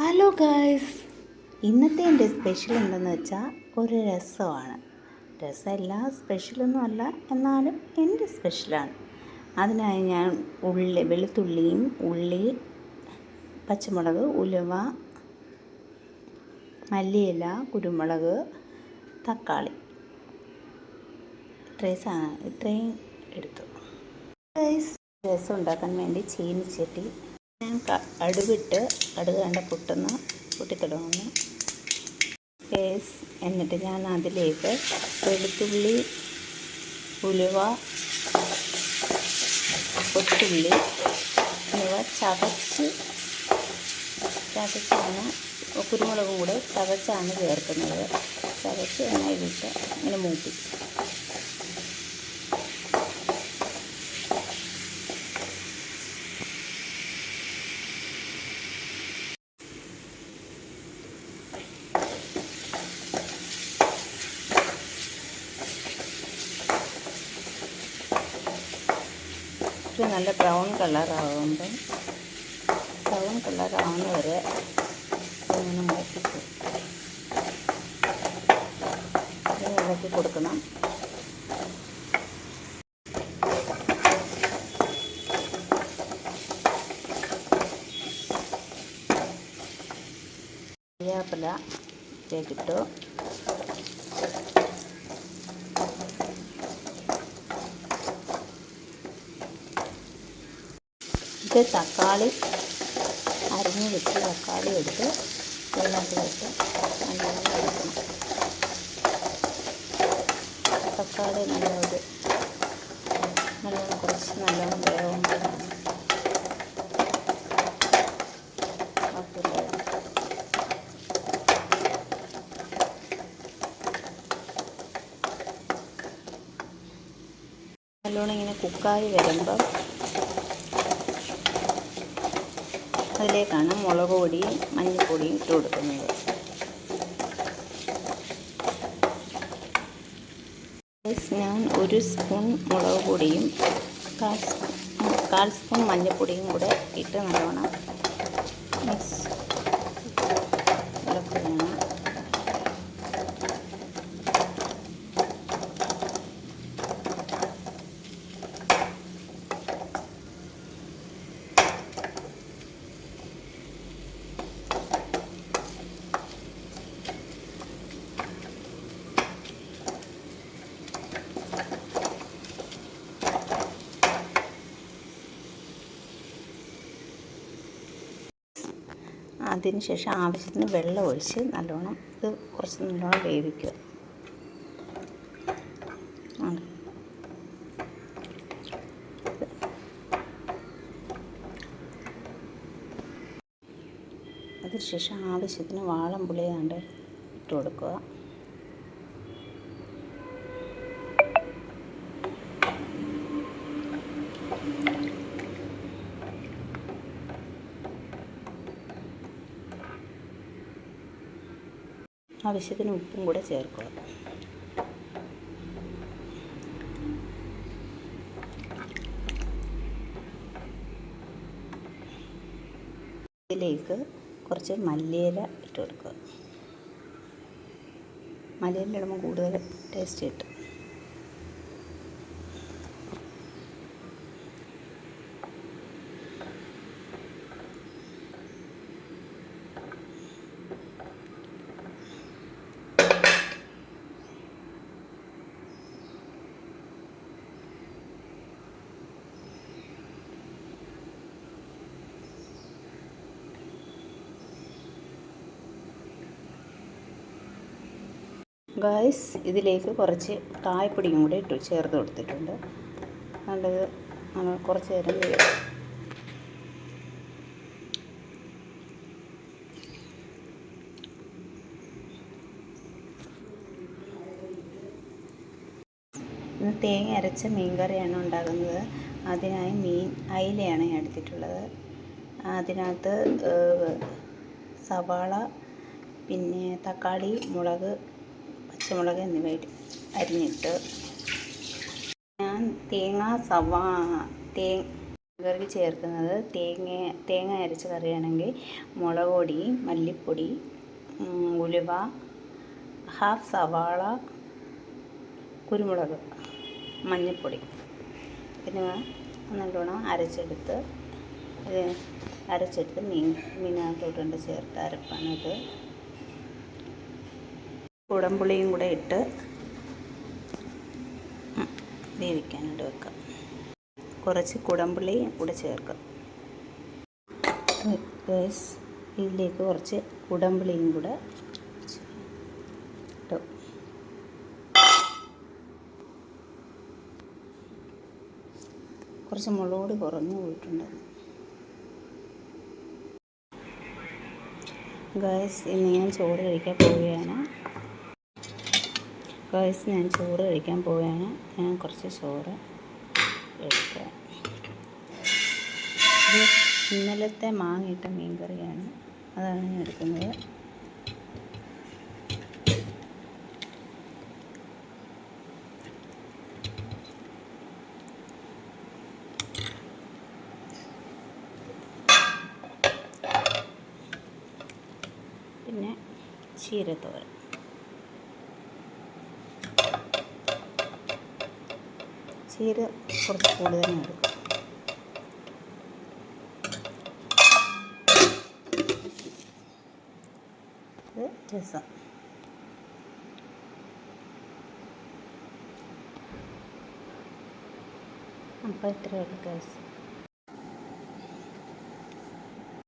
Hello girls ഇന്നത്തെ എന്റെ special എന്തെന്ന് വെച്ചാൽ ഒരു രസമാണ്. രസമല്ല സ്പെഷ്യലൊന്നും അല്ല എന്നാലും എന്റെ സ്പെഷ്യലാണ് അതിനായി ഞാൻ ഉള്ളി വെളുത്തുള്ളിയും ഉള്ളി പച്ചമുളക് ഉലുവ മല്ലിയില കുരുമുളക് തക്കാളി. ഇത്രയും സാ ഇത്രയും എടുത്തു. രസം ഉണ്ടാക്കാൻ വേണ്ടി ചീനിച്ചട്ടി ഞാൻ അടുവിട്ട് കടുക് കണ്ട പൊട്ടുന്ന പൊട്ടിത്തുടങ്ങുന്നു കേസ് എന്നിട്ട് ഞാൻ അതിലേക്ക് വെളുത്തുള്ളി ഉലുവ കൊച്ചുള്ളി എന്നിവ ചതച്ച് ചതച്ചാണ് കുരുമുളകും കൂടെ ചതച്ചാണ് ചേർക്കുന്നത്. ചതച്ച് എണ്ണയിലിട്ട് ഇങ്ങനെ മൂട്ടി നല്ല ബ്രൗൺ കളറാകുമ്പം ബ്രൗൺ കളറാവുന്ന വരെ ഇങ്ങനെ മുളപ്പിക്കും ഇളക്കി കൊടുക്കണം. കറിവേപ്പില ഇതിലേക്കിട്ടു ഇത് തക്കാളി അരിഞ്ഞ് വെച്ച് തക്കാളി എടുത്ത് വെള്ളത്തിലിട്ട് നല്ലോണം എടുക്കണം തക്കാളി നല്ലത് നല്ലോണം കുറച്ച് നല്ലോണം വേവും നല്ലോണം ഇങ്ങനെ കുക്കായി വരുമ്പം അതിലേക്കാണ് മുളക് പൊടിയും മഞ്ഞൾപ്പൊടിയും ഇട്ട് കൊടുക്കുന്നത്. ഞാൻ ഒരു സ്പൂൺ മുളക് പൊടിയും കാൽ സ്പൂൺ കാൽ സ്പൂൺ മഞ്ഞൾപ്പൊടിയും കൂടെ ഇട്ട് നല്ലോണം മിക്സ് അതിന് ശേഷം ആവശ്യത്തിന് വെള്ളം ഒഴിച്ച് നല്ലോണം ഇത് കുറച്ച് നല്ലോണം വേവിക്കുക. അതിനുശേഷം ആവശ്യത്തിന് വാളം പുളിയാണ്ട് ഇട്ട് കൊടുക്കുക ആവശ്യത്തിന് ഉപ്പും കൂടെ ചേർക്കുക. ഇതിലേക്ക് കുറച്ച് മല്ലിയില ഇട്ട് കൊടുക്കുക. മല്ലിയില ഇടുമ്പോൾ കൂടുതൽ ടേസ്റ്റ് കിട്ടും. ഗായ്സ് ഇതിലേക്ക് കുറച്ച് കായപ്പൊടിയും കൂടെ ഇട്ടു ചേർത്ത് കൊടുത്തിട്ടുണ്ട്. നല്ലത് നമ്മൾ കുറച്ച് നേരം വേണം ഇന്ന് തേങ്ങ അരച്ച മീൻകറിയാണ് ഉണ്ടാക്കുന്നത് അതിനായി മീൻ അയിലയാണ് ഞാൻ എടുത്തിട്ടുള്ളത്. അതിനകത്ത് സവാള പിന്നെ തക്കാളി മുളക് പച്ചമുളക് എന്നിവ അരിഞ്ഞിട്ട് ഞാൻ തേങ്ങ സവാ തേ കറി ചേർക്കുന്നത് തേങ്ങ തേങ്ങ അരച്ച കറിയാണെങ്കിൽ മുളക് പൊടി മല്ലിപ്പൊടി ഉലുവ ഹാഫ് സവാള കുരുമുളക് മഞ്ഞൾപ്പൊടി. പിന്നെ നല്ലോണം അരച്ചെടുത്ത് അരച്ചെടുത്ത് മീൻ മീനകത്തോട്ടുണ്ട് ചേർത്ത് അരപ്പാനത് കുടംപുളിയും കൂടെ ഇട്ട് വേവിക്കാനായിട്ട് വെക്കാം. കുറച്ച് കുടംപുളി കൂടെ ചേർക്കാം. ഗൈസ് ഇതിലേക്ക് കുറച്ച് കുടംപുളിയും കൂടെ കുറച്ച് മുളകോട് കുറഞ്ഞു പോയിട്ടുണ്ട്. ഗൈസ് ഇന്ന് ഞാൻ ചോറ് കഴിക്കാൻ പോവുകയാണ്. ഗൈസ് ഞാൻ ചോറ് കഴിക്കാൻ പോവുകയാണ്. ഞാൻ കുറച്ച് ചോറ് എടുക്കുക ഇത് ഇന്നലത്തെ മാങ്ങയിട്ട മീൻകറിയാണ്. അതാണ് ഞാൻ എടുക്കുന്നത്. പിന്നെ ചീരത്തോരൻ. ചീര കുറച്ച് കൂടുതൽ എടുക്കും രസം. അപ്പോൾ ഇത്രയേ ഉള്ളൂ ഗൈസ്